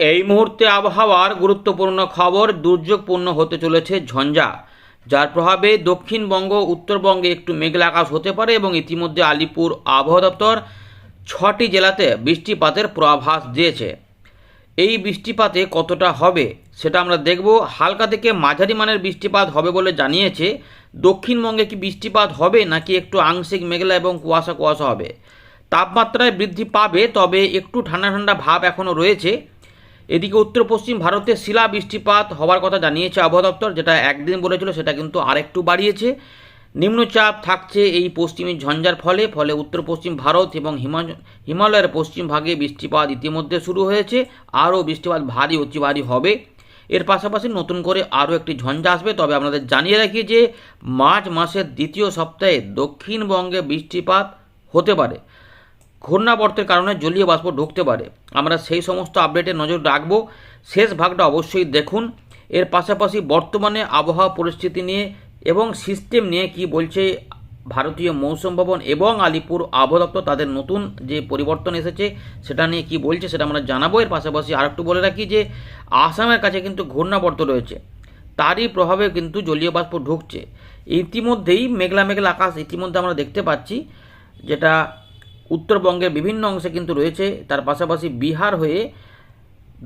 এই মুহূর্তে আবহাওয়ার গুরুত্বপূর্ণ খবর দুর্যোগপূর্ণ হতে চলেছে ঝঞ্ঝা, যার প্রভাবে দক্ষিণবঙ্গ, উত্তরবঙ্গে একটু মেঘলা আকাশ হতে পারে এবং ইতিমধ্যে আলিপুর আবহাওয়া দপ্তর ছটি জেলাতে বৃষ্টিপাতের পূর্বাভাস দিয়েছে। এই বৃষ্টিপাতে কতটা হবে সেটা আমরা দেখব। হালকা থেকে মাঝারি মানের বৃষ্টিপাত হবে বলে জানিয়েছে, দক্ষিণবঙ্গে কি বৃষ্টিপাত হবে নাকি একটু আংশিক মেঘলা এবং কুয়াশা কুয়াশা হবে। তাপমাত্রায় বৃদ্ধি পাবে, তবে একটু ঠান্ডা ঠান্ডা ভাব এখনও রয়েছে। এদিকে উত্তর পশ্চিম ভারতে শিলা বৃষ্টিপাত হওয়ার কথা জানিয়েছে আবহাওয়া দপ্তর, যেটা একদিন বলেছিল সেটা কিন্তু আরেকটু বাড়িয়েছে। নিম্নচাপ থাকছে এই পশ্চিমী ঝঞ্ঝার ফলে ফলে উত্তর পশ্চিম ভারত এবং হিমা- হিমালয়ের পশ্চিম ভাগে বৃষ্টিপাত ইতিমধ্যে শুরু হয়েছে। আরও বৃষ্টিপাত ভারী, অতি ভারী হবে। এর পাশাপাশি নতুন করে আরও একটি ঝঞ্ঝা আসবে। তবে আপনাদের জানিয়ে রাখি যে, মার্চ মাসের দ্বিতীয় সপ্তাহে দক্ষিণবঙ্গে বৃষ্টিপাত হতে পারে। ঘূর্ণাবর্তের কারণে জলীয় বাষ্প ঢুকতে পারে। আমরা সেই সমস্ত আপডেটে নজর রাখব। শেষ ভাগটা অবশ্যই দেখুন। এর পাশাপাশি বর্তমানে আবহাওয়া পরিস্থিতি নিয়ে এবং সিস্টেম নিয়ে কি বলছে ভারতীয় মৌসুম ভবন এবং আলিপুর আবহাওয়া দপ্তর, তাদের নতুন যে পরিবর্তন এসেছে, সেটা নিয়ে কি বলছে সেটা আমরা জানাব। এর পাশাপাশি আরেকটু বলে রাখি যে, আসামের কাছে কিন্তু ঘূর্ণাবর্ত রয়েছে। তারই প্রভাবে কিন্তু জলীয় বাষ্প ঢুকছে। ইতিমধ্যেই মেঘলা মেঘলা আকাশ ইতিমধ্যে আমরা দেখতে পাচ্ছি, যেটা উত্তরবঙ্গের বিভিন্ন অংশে কিন্তু রয়েছে। তার পাশাপাশি বিহার হয়ে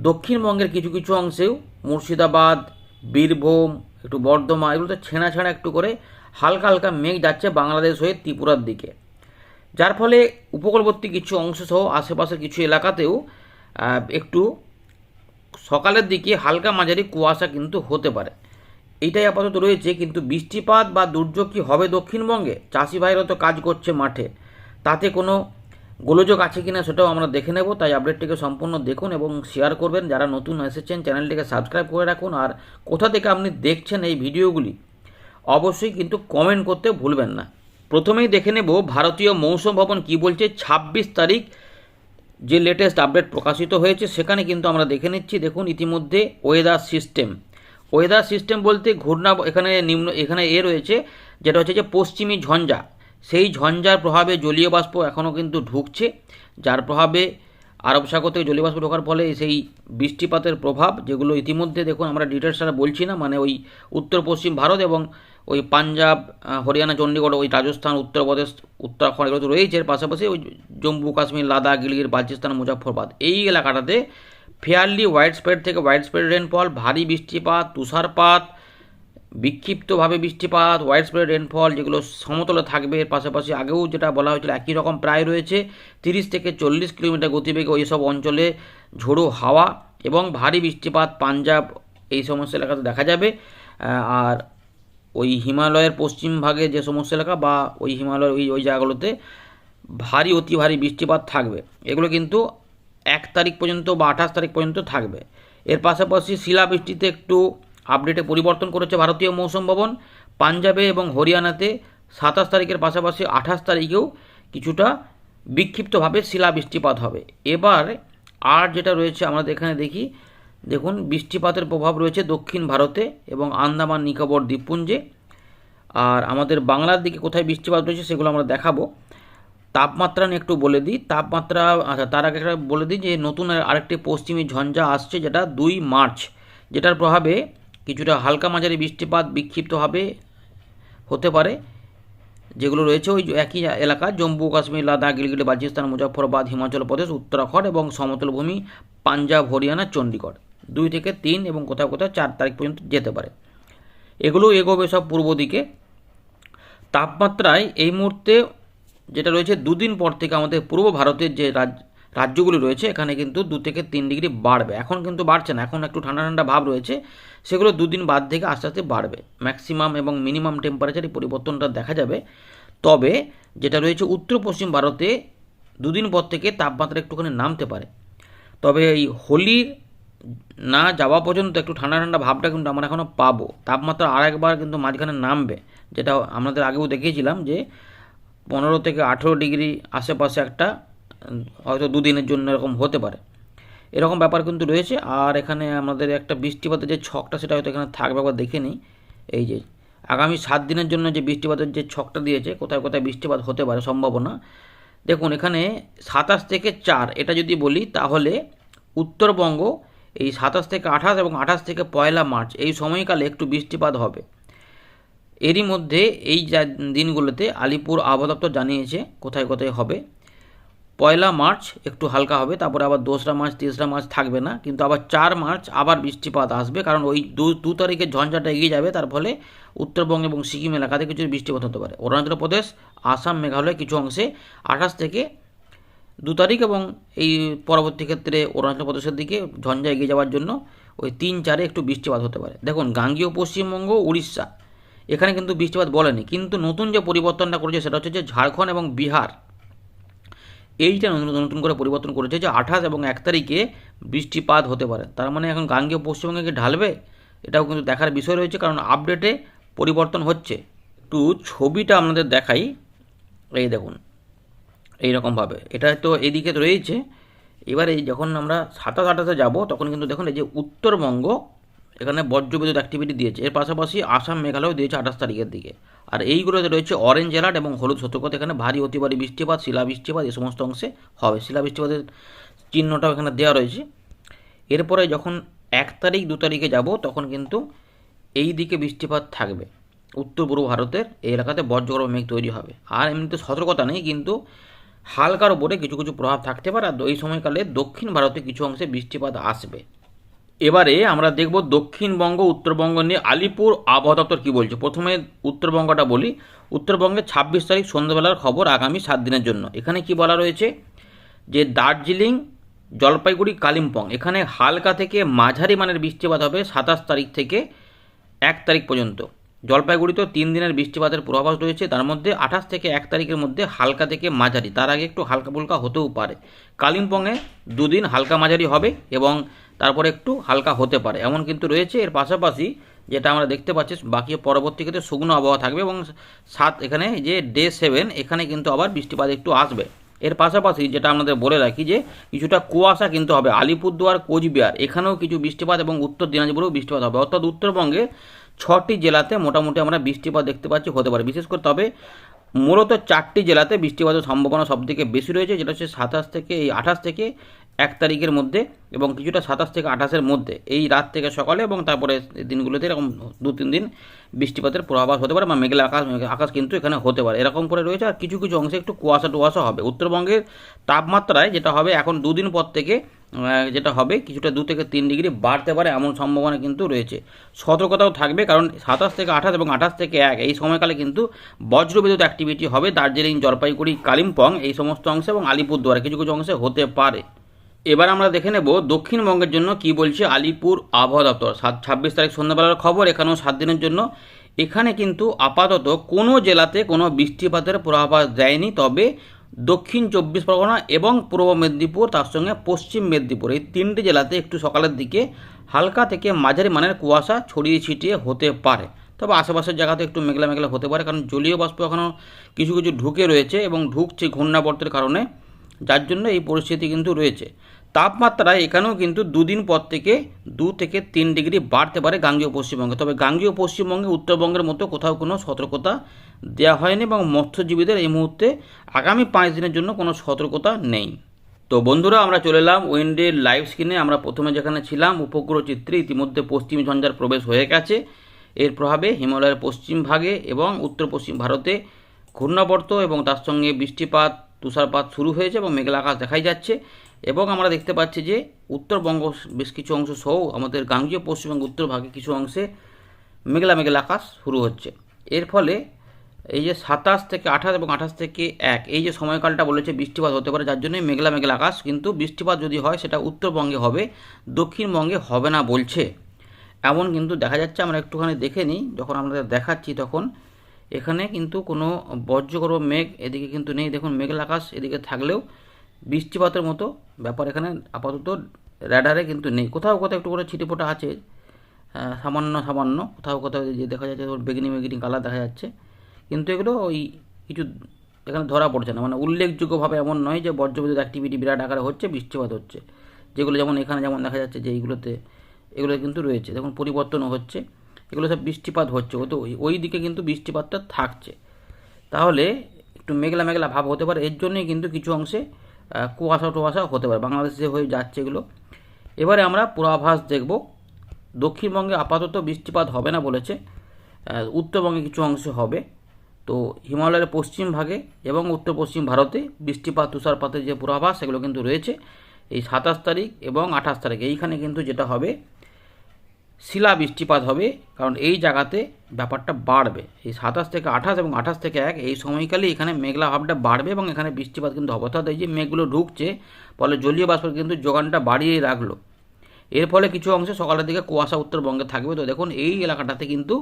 দক্ষিণবঙ্গের কিছু কিছু অংশেও মুর্শিদাবাদ, বীরভূম, একটু বর্ধমান এগুলোতে ছেঁড়া ছেঁড়া একটু করে হালকা হালকা মেঘ যাচ্ছে বাংলাদেশ হয়ে ত্রিপুরার দিকে। যার ফলে উপকূলবর্তী কিছু অংশ সহ আশেপাশের কিছু এলাকাতেও একটু সকালের দিকে হালকা মাঝারি কুয়াশা কিন্তু হতে পারে। এইটাই আপাতত রয়েছে, কিন্তু বৃষ্টিপাত বা দুর্যোগ কি হবে দক্ষিণবঙ্গে? চাষি ভাইরা তো কাজ করছে মাঠে। তাতে কোনো গোলযোগ আছে কিনা সেটাও আমরা দেখে নেব। তাই আপডেটটিকে সম্পূর্ণ দেখুন এবং শেয়ার করবেন। যারা নতুন এসেছেন চ্যানেলটিকে সাবস্ক্রাইব করে রাখুন। আর কোথা থেকে আপনি দেখছেন এই ভিডিওগুলি, অবশ্যই কিন্তু কমেন্ট করতে ভুলবেন না। প্রথমেই দেখে নেব ভারতীয় মৌসুম ভবন কি বলছে। ছাব্বিশ তারিখ যে লেটেস্ট আপডেট প্রকাশিত হয়েছে, সেখানে কিন্তু আমরা দেখে নিচ্ছি, দেখুন, ইতিমধ্যে ওয়েদার সিস্টেম ওয়েদার সিস্টেম বলতে ঘূর্ণা এখানে নিম্ন, এখানে এ রয়েছে, যেটা হচ্ছে যে পশ্চিমী ঝঞ্ঝা। সেই ঝঞ্ঝার প্রভাবে জলীয় বাষ্প এখনও কিন্তু ঢুকছে, যার প্রভাবে আরব সাগর থেকে জলীয় বাষ্প ঢোকার ফলে সেই বৃষ্টিপাতের প্রভাব, যেগুলো ইতিমধ্যে দেখুন আমরা ডিটেলস ছাড়া বলছি না মানে ওই উত্তর পশ্চিম ভারত এবং ওই পাঞ্জাব হরিয়ানা চণ্ডীগড় ওই রাজস্থান উত্তরপ্রদেশ উত্তরাখণ্ড এগুলো তো রয়েছে এর পাশাপাশি ওই জম্মু কাশ্মীর, লাদাখ গিলগির বালচিস্তান মুজাফরবাদ এই এলাকাটাতে ফেয়ারলি হোয়াইট স্প্রেড থেকে হোয়াইট স্প্রেড রেনফল ভারী বৃষ্টিপাত, তুষারপাত বিক্ষিপ্তভাবে বৃষ্টিপাত হোয়াইট স্প্রেড রেনফল যেগুলো সমতলে থাকবে, এর পাশাপাশি আগেও যেটা বলা হয়েছিল একই রকম প্রায় রয়েছে, তিরিশ থেকে চল্লিশ কিলোমিটার গতিবেগে ওই সব অঞ্চলে ঝোড়ো হাওয়া এবং ভারী বৃষ্টিপাত পাঞ্জাব এই সমস্ত এলাকাতে দেখা যাবে। আর ওই হিমালয়ের পশ্চিম ভাগে যে সমস্ত এলাকা বা ওই হিমালয়ের ওই ওই জায়গাগুলোতে ভারী, অতি ভারী বৃষ্টিপাত থাকবে। এগুলো কিন্তু এক তারিখ পর্যন্ত বা আঠাশ তারিখ পর্যন্ত থাকবে। এর পাশাপাশি শিলাবৃষ্টিতে একটু আপডেটে পরিবর্তন করেছে ভারতীয় মৌসুম ভবন। পাঞ্জাবে এবং হরিয়ানাতে সাতাশ তারিখের পাশাপাশি আঠাশ তারিখেও কিছুটা বিক্ষিপ্তভাবে শিলা বৃষ্টিপাত হবে। এবার আর যেটা রয়েছে আমাদের এখানে দেখি, দেখুন, বৃষ্টিপাতের প্রভাব রয়েছে দক্ষিণ ভারতে এবং আন্দামান, নিকোবর, দ্বীপপুঞ্জে। আর আমাদের বাংলার দিকে কোথায় বৃষ্টিপাত রয়েছে সেগুলো আমরা দেখাবো। তাপমাত্রা নিয়ে একটু বলে দিই। তাপমাত্রা আচ্ছা তার আগে একটা বলে দিই যে নতুন আরেকটি পশ্চিমী ঝঞ্ঝা আসছে যেটা দুই মার্চ, যেটার প্রভাবে কিছুটা হালকা মাঝারি বৃষ্টিপাত বিক্ষিপ্তভাবে হতে পারে, যেগুলো রয়েছে ওই একই এলাকা, জম্মু, কাশ্মীর, লাদাখ গিলগিলি বালচিস্তান মুজফরবাদ হিমাচল প্রদেশ, উত্তরাখণ্ড এবং সমতল ভূমি, পাঞ্জাব, হরিয়ানা চণ্ডীগড় দুই থেকে তিন এবং কোথাও কোথাও চার তারিখ পর্যন্ত যেতে পারে। এগুলো এগোবে সব পূর্ব দিকে। তাপমাত্রায় এই মুহূর্তে যেটা রয়েছে, দুদিন পর থেকে আমাদের পূর্ব ভারতের যে রাজ রাজ্যগুলি রয়েছে, এখানে কিন্তু দু থেকে তিন ডিগ্রি বাড়বে। এখন কিন্তু বাড়ছে না, এখন একটু ঠান্ডা ঠান্ডা ভাব রয়েছে, সেগুলো দুদিন বাদ থেকে আস্তে আস্তে বাড়বে। ম্যাক্সিমাম এবং মিনিমাম টেম্পারেচার পরিবর্তনটা দেখা যাবে। তবে যেটা রয়েছে উত্তর পশ্চিম ভারতে দুদিন পর থেকে তাপমাত্রা একটুখানি নামতে পারে। তবে এই হোলির না যাওয়া পর্যন্ত একটু ঠান্ডা ঠান্ডা ভাবটা কিন্তু আমরা এখনও পাবো। তাপমাত্রা আর একবার কিন্তু মাঝখানে নামবে, যেটা আমাদের আগেও দেখিয়েছিলাম যে পনেরো থেকে আঠেরো ডিগ্রি আশেপাশে একটা হয়তো দুদিনের জন্য এরকম হতে পারে। এরকম ব্যাপার কিন্তু রয়েছে। আর এখানে আমাদের একটা বৃষ্টিপাতের যে ছকটা, সেটা হয়তো এখানে থাকবে, একবার দেখে নিই। এই যে, আগামী সাত দিনের জন্য যে বৃষ্টিপাতের যে ছকটা দিয়েছে, কোথায় কোথায় বৃষ্টিপাত হতে পারে সম্ভাবনা। দেখুন, এখানে সাতাশ থেকে চার, এটা যদি বলি, তাহলে উত্তরবঙ্গ এই সাতাশ থেকে আঠাশ এবং আঠাশ থেকে পয়লা মার্চ, এই সময়কালে একটু বৃষ্টিপাত হবে। এরই মধ্যে এই দিনগুলোতে আলিপুর আবহাওয়া দপ্তর জানিয়েছে, কোথায় কোথায় হবে। পয়লা মার্চ, একটু হালকা হবে, তারপরে আবার দোসরা মার্চ, তেসরা মার্চ থাকবে না, কিন্তু আবার চার মার্চ আবার বৃষ্টিপাত আসবে, কারণ ওই দু দু তারিখে ঝঞ্ঝাটা এগিয়ে যাবে, তার ফলে উত্তরবঙ্গ এবং সিকিম এলাকাতে কিছু বৃষ্টিপাত হতে পারে। অরুণাচল প্রদেশ, আসাম, মেঘালয় কিছু অংশে আঠাশ থেকে দু তারিখ এবং এই পরবর্তী ক্ষেত্রে অরুণাচল প্রদেশের দিকে ঝঞ্ঝা এগিয়ে যাওয়ার জন্য ওই তিন চারে একটু বৃষ্টিপাত হতে পারে। দেখুন, গাঙ্গীয় পশ্চিমবঙ্গ, উড়িষ্যা, এখানে কিন্তু বৃষ্টিপাত বলেনি, কিন্তু নতুন যে পরিবর্তনটা করেছে সেটা হচ্ছে যে ঝাড়খণ্ড এবং বিহার এইটা নতুন নতুন করে পরিবর্তন করেছে যে আঠাশ এবং এক তারিখে বৃষ্টিপাত হতে পারে। তার মানে এখন গাঙ্গেয় পশ্চিমবঙ্গে কি ঢালবে? এটাও কিন্তু দেখার বিষয় রয়েছে, কারণ আপডেটে পরিবর্তন হচ্ছে। একটু ছবিটা আপনাদের দেখাই। এই দেখুন, এইরকমভাবে। এটা তো এদিকে রয়েছে। এবার এই যখন আমরা সাতাশ আঠাশে যাব, তখন কিন্তু দেখুন এই যে উত্তরবঙ্গ এখানে বজ্রবিদ্যুৎ অ্যাক্টিভিটি দিয়েছে। এর পাশাপাশি আসাম মেঘালয় দিয়েছে আঠাশ তারিখের দিকে। আর এইগুলোতে রয়েছে অরেঞ্জ অ্যালার্ট এবং হলুদ সতর্কতা। এখানে ভারী অতি ভারী বৃষ্টিপাত, শিলা বৃষ্টিপাত এই সমস্ত অংশে হবে। শিলা বৃষ্টিপাতের চিহ্নটাও এখানে দেওয়া রয়েছে। এরপরে যখন এক তারিখ, দু তারিখে যাব, তখন কিন্তু এই দিকে বৃষ্টিপাত থাকবে। উত্তর পূর্ব ভারতের এই এলাকাতে বজ্রগর্ভ মেঘ তৈরি হবে। আর এমনিতে সতর্কতা নেই, কিন্তু হালকার উপরে কিছু কিছু প্রভাব থাকতে পারে। আর এই সময়কালে দক্ষিণ ভারতে কিছু অংশে বৃষ্টিপাত আসবে। এবারে আমরা দেখব দক্ষিণবঙ্গ, উত্তরবঙ্গ নিয়ে আলিপুর আবহাওয়া দপ্তর কী বলছে। প্রথমে উত্তরবঙ্গটা বলি। উত্তরবঙ্গে ছাব্বিশ তারিখ সন্ধ্যাবেলার খবর আগামী সাত দিনের জন্য। এখানে কি বলা রয়েছে? যে দার্জিলিং, জলপাইগুড়ি, কালিম্পং। এখানে হালকা থেকে মাঝারি মানের বৃষ্টিপাত হবে সাতাশ তারিখ থেকে এক তারিখ পর্যন্ত। জলপাইগুড়িতেও তিন দিনের বৃষ্টিপাতের পূর্বাভাস রয়েছে। তার মধ্যে আঠাশ থেকে এক তারিখের মধ্যে হালকা থেকে মাঝারি, তার আগে একটু হালকা ফুলকা হতেও পারে। কালিম্পংয়ে দুদিন হালকা মাঝারি হবে এবং তারপরে একটু হালকা হতে পারে। এমন কিন্তু রয়েছে। এর পাশাপাশি যেটা আমরা দেখতে পাচ্ছি, বাকি পরবর্তী ক্ষেত্রে শুকনো আবহাওয়া থাকবে এবং সাত এখানে যে ডে সেভেন, এখানে কিন্তু আবার বৃষ্টিপাত একটু আসবে। এর পাশাপাশি যেটা আমাদের বলে রাখি যে, কিছুটা কুয়াশা কিন্তু হবে। আলিপুরদুয়ার, কোচবিহার, এখানেও কিছু বৃষ্টিপাত এবং উত্তর দিনাজপুরেও বৃষ্টিপাত হবে। অর্থাৎ উত্তরবঙ্গে ছটি জেলাতে মোটামুটি আমরা বৃষ্টিপাত দেখতে পাচ্ছি, হতে পারে। বিশেষ করে তবে মূলত চারটি জেলাতে বৃষ্টিপাতের সম্ভাবনা সবথেকে বেশি রয়েছে, যেটা হচ্ছে সাতাশ থেকে এই আঠাশ থেকে এক তারিখের মধ্যে এবং কিছুটা সাতাশ থেকে আঠাশের মধ্যে, এই রাত থেকে সকালে এবং তারপরে দিনগুলোতে এরকম দু, তিন দিন বৃষ্টিপাতের পূর্বাভাস হতে পারে বা মেঘলা আকাশ আকাশ কিন্তু এখানে হতে পারে। এরকম করে রয়েছে আর কিছু কিছু অংশে একটু কুয়াশা টুয়াশা হবে। উত্তরবঙ্গের তাপমাত্রায় যেটা হবে এখন দুদিন পর থেকে যেটা হবে কিছুটা দু থেকে তিন ডিগ্রি বাড়তে পারে এমন সম্ভাবনা কিন্তু রয়েছে। সতর্কতাও থাকবে কারণ সাতাশ থেকে আঠাশ এবং আঠাশ থেকে এক, এই সময়কালে কিন্তু বজ্রবিদ্যুৎ অ্যাক্টিভিটি হবে। দার্জিলিং, জলপাইগুড়ি, কালিম্পং এই সমস্ত অংশে এবং আলিপুরদুয়ার কিছু কিছু অংশে হতে পারে। এবার আমরা দেখে নেব দক্ষিণবঙ্গের জন্য কি বলছে আলিপুর আবহাওয়া দপ্তর। সাত, ছাব্বিশ তারিখ সন্ধ্যাবেলার খবর, এখানেও সাত দিনের জন্য। এখানে কিন্তু আপাতত কোনো জেলাতে কোনো বৃষ্টিপাতের পূর্বাভাস দেয়নি, তবে দক্ষিণ চব্বিশ পরগনা এবং পূর্ব মেদিনীপুর, তার সঙ্গে পশ্চিম মেদিনীপুর, এই তিনটি জেলাতে একটু সকালের দিকে হালকা থেকে মাঝারি মানের কুয়াশা ছড়িয়ে ছিটিয়ে হতে পারে। তবে আশেপাশের জায়গাতে একটু মেঘলা মেঘলা হতে পারে, কারণ জলীয় বাষ্প এখনও কিছু কিছু ঢুকে রয়েছে এবং ঢুকছে ঘূর্ণাবর্তের কারণে। যার জন্য এই পরিস্থিতি কিন্তু রয়েছে। তাপমাত্রা এখানেও কিন্তু দুদিন পর থেকে দু থেকে তিন ডিগ্রি বাড়তে পারে গাঙ্গীয় পশ্চিমবঙ্গে। তবে গাঙ্গীয় পশ্চিমবঙ্গে উত্তরবঙ্গের মতো কোথাও কোনো সতর্কতা দেওয়া হয়নি এবং মৎস্যজীবীদের এই মুহূর্তে আগামী পাঁচ দিনের জন্য কোনো সতর্কতা নেই। তো বন্ধুরা, আমরা চলে এলাম উইন্ডের লাইভ স্ক্রিনে। আমরা প্রথমে যেখানে ছিলাম উপগ্রহ চিত্রে ইতিমধ্যে পশ্চিম ঝঞ্ঝার প্রবেশ হয়ে গেছে। এর প্রভাবে হিমালয়ের পশ্চিম ভাগে এবং উত্তর পশ্চিম ভারতে ঘূর্ণাবর্ত এবং তার সঙ্গে বৃষ্টিপাত তুষারপাত শুরু হয়েছে এবং মেঘলা আকাশ দেখাই যাচ্ছে। এবং আমরা দেখতে পাচ্ছি যে উত্তরবঙ্গ বেশ কিছু অংশ সহ আমাদের গাঙ্গীয় পশ্চিমবঙ্গ উত্তর ভাগে কিছু অংশে মেঘলা মেঘলা আকাশ শুরু হচ্ছে। এর ফলে এই যে সাতাশ থেকে আঠাশ এবং আঠাশ থেকে এক, এই যে সময়কালটা বলেছে বৃষ্টিপাত হতে পারে, যার জন্যই মেঘলা মেঘলা আকাশ, কিন্তু বৃষ্টিপাত যদি হয়, সেটা উত্তরবঙ্গে হবে, দক্ষিণবঙ্গে হবে না বলছে। এমন কিন্তু দেখা যাচ্ছে, আমরা একটুখানি দেখে নিই, যখন আমরা দেখাচ্ছি তখন এখানে কিন্তু কোনো বজ্রগর্ভ মেঘ এদিকে কিন্তু নেই। দেখুন, মেঘলা আকাশ এদিকে থাকলেও বৃষ্টিপাতের মতো ব্যাপার এখানে আপাতত র্যাডারে কিন্তু নেই। কোথাও কোথাও একটু করে ছিটেফোঁটা আছে সামান্য সামান্য। কোথাও কোথাও যে দেখা যাচ্ছে বেগনি বেগনি কালার দেখা যাচ্ছে। কিন্তু এগুলো ওই কিছু এখানে ধরা পড়ছে না। মানে উল্লেখযোগ্যভাবে এমন নয় যে বজ্রবিদ্যুৎ অ্যাক্টিভিটি বিরাট আকারে হচ্ছে, বৃষ্টিপাত হচ্ছে। যেগুলো যেমন এখানে যেমন দেখা যাচ্ছে যে এইগুলোতে, এগুলো কিন্তু রয়েছে। দেখুন, পরিবর্তনও হচ্ছে। এগুলো সব বৃষ্টিপাত হচ্ছে, ও তো ওই দিকে কিন্তু বৃষ্টিপাতটা থাকছে। তাহলে একটু মেঘলা মেঘলা ভাব হতে পারে, এর জন্যই কিন্তু কিছু অংশে কুয়াশা টুয়াশা হতে পারে, বাংলাদেশে হয়ে যাচ্ছে এগুলো। এবারে আমরা পূর্বাভাস দেখব, দক্ষিণবঙ্গে আপাতত বৃষ্টিপাত হবে না বলেছে উত্তরবঙ্গে কিছু অংশে হবে। তো হিমালয়ের পশ্চিম ভাগে এবং উত্তর পশ্চিম ভারতে বৃষ্টিপাত, তুষারপাতের যে পূর্বাভাস, সেগুলো কিন্তু রয়েছে। এই সাতাশ তারিখ এবং আঠাশ তারিখ, এইখানে কিন্তু যেটা হবে শিলা বৃষ্টিপাত হবে, কারণ এই জায়গাতে ব্যাপারটা বাড়বে। এই সাতাশ থেকে আঠাশ এবং আঠাশ থেকে এক, এই সময়কালে এখানে মেঘলা ভাবটা বাড়বে এবং এখানে বৃষ্টিপাত কিন্তু হবে। অর্থাৎ এই যে মেঘগুলো ঢুকছে ফলে জলীয় বাষ্প কিন্তু যোগানটা বাড়িয়ে রাখল। এর ফলে কিছু অংশে সকালের দিকে কুয়াশা উত্তরবঙ্গে থাকবে। তো দেখুন, এই এলাকাটাতে কিন্তু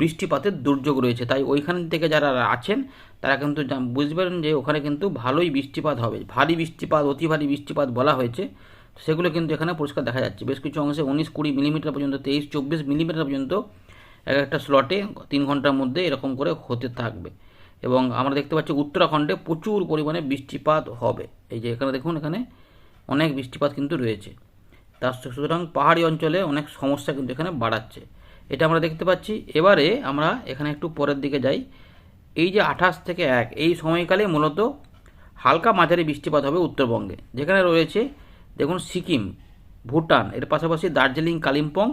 বৃষ্টিপাতের দুর্যোগ রয়েছে। তাই ওইখান থেকে যারা আছেন, তারা কিন্তু বুঝবেন যে ওখানে কিন্তু ভালোই বৃষ্টিপাত হবে। ভারী বৃষ্টিপাত, অতি ভারী বৃষ্টিপাত বলা হয়েছে। সেগুলো কিন্তু এখানে পরিষ্কার দেখা যাচ্ছে। বেশ কিছু অংশে উনিশ কুড়ি মিলিমিটার পর্যন্ত, তেইশ চব্বিশ মিলিমিটার পর্যন্ত এক একটা স্লটে তিন ঘণ্টার মধ্যে এরকম করে হতে থাকবে। এবং আমরা দেখতে পাচ্ছি উত্তরাখণ্ডে প্রচুর পরিমাণে বৃষ্টিপাত হবে। এই যে এখানে দেখুন, এখানে অনেক বৃষ্টিপাত কিন্তু রয়েছে। তার সুতরাং পাহাড়ি অঞ্চলে অনেক সমস্যা কিন্তু এখানে বাড়াচ্ছে। এটা আমরা দেখতে পাচ্ছি। এবারে আমরা এখানে একটু পরের দিকে যাই। এই যে আঠাশ থেকে এক, এই সময়কালে মূলত হালকা মাঝারি বৃষ্টিপাত হবে উত্তরবঙ্গে। যেখানে রয়েছে দেখুন, সিকিম, ভুটান, এর পাশাপাশি দার্জিলিং, কালিম্পং,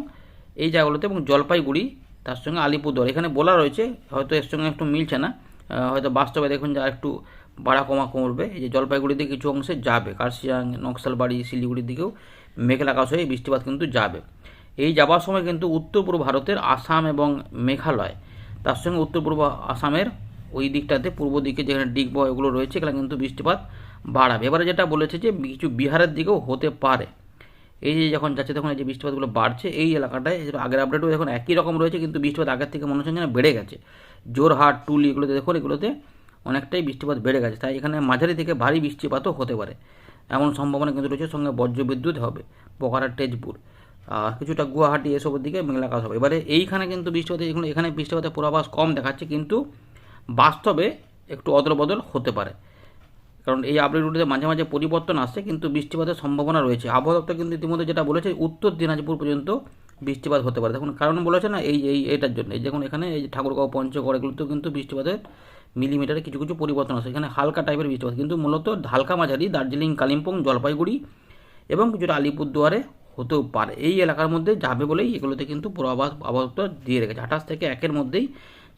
এই জায়গাগুলোতে এবং জলপাইগুড়ি, তার সঙ্গে আলিপুরদুয়ার। এখানে বলা রয়েছে, হয়তো এর সঙ্গে একটু মিলছে না হয়তো বাস্তবে দেখুন যা একটু বাড়া কমা কমবে। এই যে জলপাইগুড়িতে কিছু অংশে যাবে, কার্শিয়াং, নকশালবাড়ি, শিলিগুড়ির দিকেও মেঘলা আকাশ হয়ে বৃষ্টিপাত কিন্তু যাবে। এই যাবার সময় কিন্তু উত্তর পূর্ব ভারতের আসাম এবং মেঘালয়, তার সঙ্গে উত্তর পূর্ব আসামের ওই দিকটাতে, পূর্ব দিকে যেখানে ডিগবয় এগুলো রয়েছে, এখানে কিন্তু বৃষ্টিপাত বাড়াবে। এবারে যেটা বলেছে যে কিছু বিহারের দিকেও হতে পারে। এই যে যখন যাচ্ছে তখন এই যে বৃষ্টিপাতগুলো বাড়ছে, এই এলাকাটায় আগের আপডেটও এখন একই রকম রয়েছে, কিন্তু বৃষ্টিপাত আগের থেকে মনে হচ্ছে যেন বেড়ে গেছে। জোরহাট, টুলি এগুলোতে দেখুন, এগুলোতে অনেকটাই বৃষ্টিপাত বেড়ে গেছে। তাই এখানে মাঝারি থেকে ভারী বৃষ্টিপাতও হতে পারে। এমন সম্ভাবনা কিন্তু রয়েছে, সঙ্গে বজ্রবিদ্যুৎ হবে পোকারা তেজপুর। আর কিছুটা গুয়াহাটি এসবের দিকে মেঘলা হবে। এবারে এইখানে কিন্তু বৃষ্টিপাত এখানে বৃষ্টিপাতের পূর্বাভাস কম দেখাচ্ছে, কিন্তু বাস্তবে একটু অদল বদল হতে পারে। কারণ এই আপডেটগুলিতে মাঝে মাঝে পরিবর্তন আসছে, কিন্তু বৃষ্টিপাতের সম্ভাবনা রয়েছে। আবহাওয়া দপ্তর কিন্তু ইতিমধ্যে যেটা বলেছে, উত্তর দিনাজপুর পর্যন্ত বৃষ্টিপাত হতে পারে। দেখুন, কারণ বলেছে না, এই এই, এটার জন্য। দেখুন, এখানে এই যে ঠাকুরগাঁও, পঞ্চগড়, এগুলোতেও কিন্তু বৃষ্টিপাতের মিলিমিটারে কিছু কিছু পরিবর্তন আসে এখানে হালকা টাইপের বৃষ্টিপাত। কিন্তু মূলত হালকা মাঝারি, দার্জিলিং, কালিম্পং, জলপাইগুড়ি এবং কিছুটা আলিপুরদুয়ারে হতেও পারে। এই এলাকার মধ্যে যাবে বলেই এগুলোতে কিন্তু পূর্বাভাস আবহাওয়া দিয়ে রেখেছে। আঠাশ থেকে একের মধ্যেই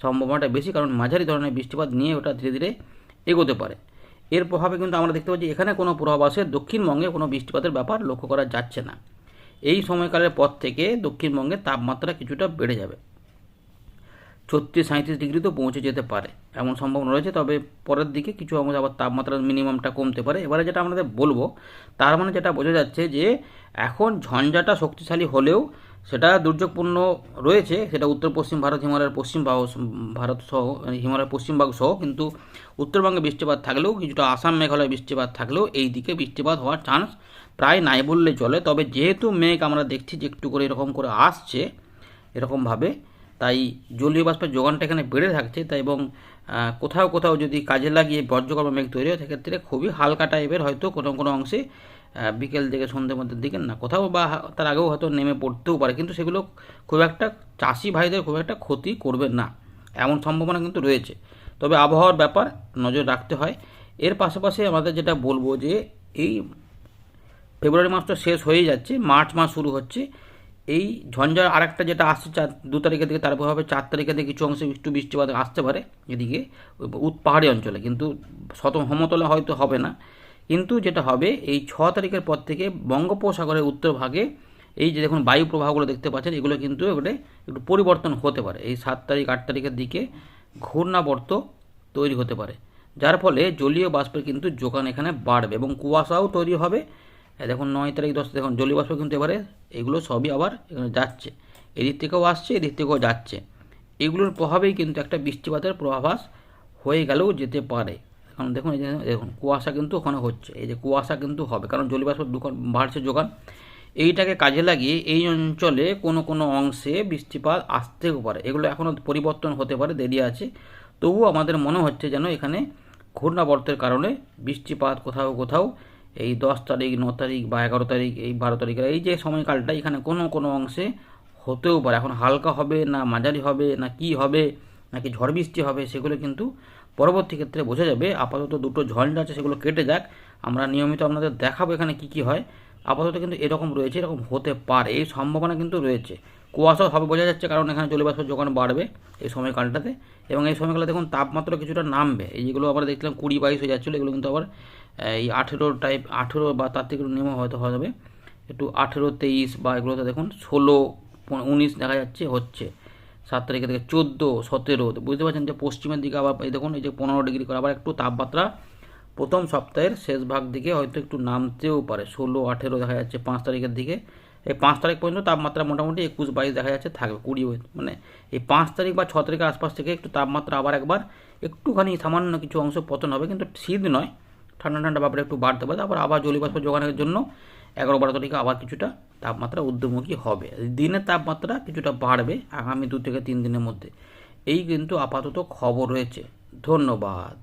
সম্ভাবনাটা বেশি, কারণ মাঝারি ধরনের বৃষ্টিপাত নিয়ে ওটা ধীরে ধীরে এগোতে পারে। এর প্রভাবে কিন্তু আমরা দেখতে পাচ্ছি এখানে কোনো প্রভাব পূর্বাভাসে দক্ষিণবঙ্গে কোনো বৃষ্টিপাতের ব্যাপার লক্ষ্য করা যাচ্ছে না। এই সময়কালের পর থেকে দক্ষিণবঙ্গে তাপমাত্রা কিছুটা বেড়ে যাবে। ছত্রিশ সাঁত্রিশ ডিগ্রি তো পৌঁছে যেতে পারে, এমন সম্ভাবনা রয়েছে, তবে পরের দিকে কিছু অংশ আবার তাপমাত্রার মিনিমামটা কমতে পারে। এবারে যেটা আমাদের বলব, তার মানে যেটা বোঝা যাচ্ছে যে এখন ঝঞ্ঝাটা শক্তিশালী হলেও সেটা দুর্যোগপূর্ণ রয়েছে, সেটা উত্তর পশ্চিম ভারত, হিমালয়ের পশ্চিম ভারত সহ, হিমালয়ের পশ্চিম ভাগ সহ, কিন্তু উত্তরবঙ্গে বৃষ্টিপাত থাকলেও, কিছুটা আসাম, মেঘালয় বৃষ্টিপাত থাকলেও এই দিকে বৃষ্টিপাত হওয়ার চান্স প্রায় নাই বললে চলে। তবে যেহেতু মেঘ আমরা দেখছি যে একটু করে এরকম করে আসছে এরকমভাবে তাই জলীয় বাষ্পের যোগানটা এখানে বেড়ে থাকছে, তাই এবং কোথাও কোথাও যদি কাজে লাগিয়ে বর্জ্যকর্ম মেঘ তৈরি হয়, সেক্ষেত্রে খুবই হালকা টাইপের হয়তো কোনো কোনো অংশে বিকেল থেকে সন্ধ্যে মধ্যের দিকে না। কোথাও বা তার আগেও হয়তো নেমে পড়তেও পারে, কিন্তু সেগুলো খুব একটা চাষি ভাইদের খুব একটা ক্ষতি করবে না। এমন সম্ভাবনা কিন্তু রয়েছে। তবে আবহাওয়ার ব্যাপার নজর রাখতে হয়। এর পাশাপাশি আমাদের যেটা বলব যে, এই ফেব্রুয়ারি মাসটা শেষ হয়ে যাচ্ছে, মার্চ মাস শুরু হচ্ছে। এই ঝঞ্ঝার আরেকটা যেটা আসছে চার, দু তারিখের দিকে, তারপর হবে চার তারিখের দিকে কিছু অংশে একটু বৃষ্টিপাত আসতে পারে, এদিকে উৎপাহাড়ি অঞ্চলে। কিন্তু শত সমতলে হয়তো হবে না। কিন্তু যেটা হবে, এই ছ তারিখের পর থেকে বঙ্গোপসাগরের উত্তর ভাগে এই যে দেখুন বায়ু প্রবাহগুলো দেখতে পাচ্ছেন, এগুলো কিন্তু এবারে একটু পরিবর্তন হতে পারে। এই সাত তারিখ, আট তারিখের দিকে ঘূর্ণাবর্ত তৈরি হতে পারে। যার ফলে জলীয় বাষ্পের কিন্তু যোগান এখানে বাড়বে এবং কুয়াশাও তৈরি হবে। দেখুন নয় তারিখ, দশ দেখুন জলীয় বাষ্প কিন্তু এবারে এগুলো সবই আবার এখানে যাচ্ছে। এদিক থেকেও আসছে, এদিক থেকেও যাচ্ছে। এগুলোর প্রভাবেই কিন্তু একটা বৃষ্টিপাতের প্রভাবাস হয়ে গেলেও যেতে পারে। কারণ দেখুন, এই যে দেখুন, কুয়াশা কিন্তু ওখানে হচ্ছে, এই যে কুয়াশা কিন্তু হবে, কারণ জলীয় বাষ্প দোকান বাড়ছে যোগান। এইটাকে কাজে লাগিয়ে এই অঞ্চলে কোনো কোনো অংশে বৃষ্টিপাত আসতেও পারে, এগুলো এখনও পরিবর্তন হতে পারে, দেরি আছে। তবুও আমাদের মনে হচ্ছে যেন এখানে ঘূর্ণাবর্তের কারণে বৃষ্টিপাত কোথাও কোথাও এই দশ তারিখ, ন তারিখ বা এগারো তারিখ, এই বারো তারিখের এই যে সময়কালটা এখানে কোনো কোনো অংশে হতেও পারে। এখন হালকা হবে না মাঝারি হবে, না কি হবে, নাকি ঝড় বৃষ্টি হবে, সেগুলো কিন্তু পরবর্তী ক্ষেত্রে বোঝা যাবে আপাতত দুটো ঝঞ্ঝা আছে, সেগুলো কেটে যাক। আমরা নিয়মিত আপনাদের দেখাবো এখানে কি কি হয়। আপাতত কিন্তু এরকম রয়েছে, এরকম হতে পারে, এই সম্ভাবনা কিন্তু রয়েছে। কুয়াশাও হবে বোঝা যাচ্ছে, কারণ এখানে জলীয়বাষ্পের যোগান বাড়বে এই সময়কালটাতে। এবং এই সময়কালে দেখুন, তাপমাত্রা কিছুটা নামবে। এই যেগুলো আবার দেখলাম কুড়ি বাইশ হয়ে যাচ্ছিল, এগুলো কিন্তু আবার এই আঠেরো টাইপ আঠেরো বা তার থেকে নেমে হয়তো হবে একটু আঠেরো তেইশ বা এগুলোতে দেখুন, ষোলো, উনিশ দেখা যাচ্ছে, হচ্ছে। সাত তারিখে থেকে চোদ্দ, সতেরো। বুঝতে পারছেন যে পশ্চিমের দিকে আবার, এই দেখুন, এই যে পনেরো ডিগ্রি করে আবার একটু তাপমাত্রা প্রথম সপ্তাহের শেষ ভাগ দিকে হয়তো একটু নামতেও পারে। ষোলো, আঠেরো দেখা যাচ্ছে পাঁচ তারিখের দিকে। এই পাঁচ তারিখ পর্যন্ত তাপমাত্রা মোটামুটি একুশ, বাইশ দেখা যাচ্ছে থাকবে, কুড়ি মানে এই পাঁচ তারিখ বা ছ তারিখের আশপাশ থেকে একটু তাপমাত্রা আবার একবার একটুখানি সামান্য কিছু অংশ পতন হবে, কিন্তু শীত নয়। ঠান্ডা ঠান্ডা ব্যাপারে একটু বাড়তে পারে। তারপর আবার জলীয়বাষ্প যোগানের জন্য এগারো বারো তারিখে আবার কিছুটা তাপমাত্রা ঊর্ধ্বমুখী হবে। দিনের তাপমাত্রা কিছুটা বাড়বে আগামী দু থেকে তিন দিনের মধ্যে। এই কিন্তু আপাতত খবর রয়েছে। ধন্যবাদ।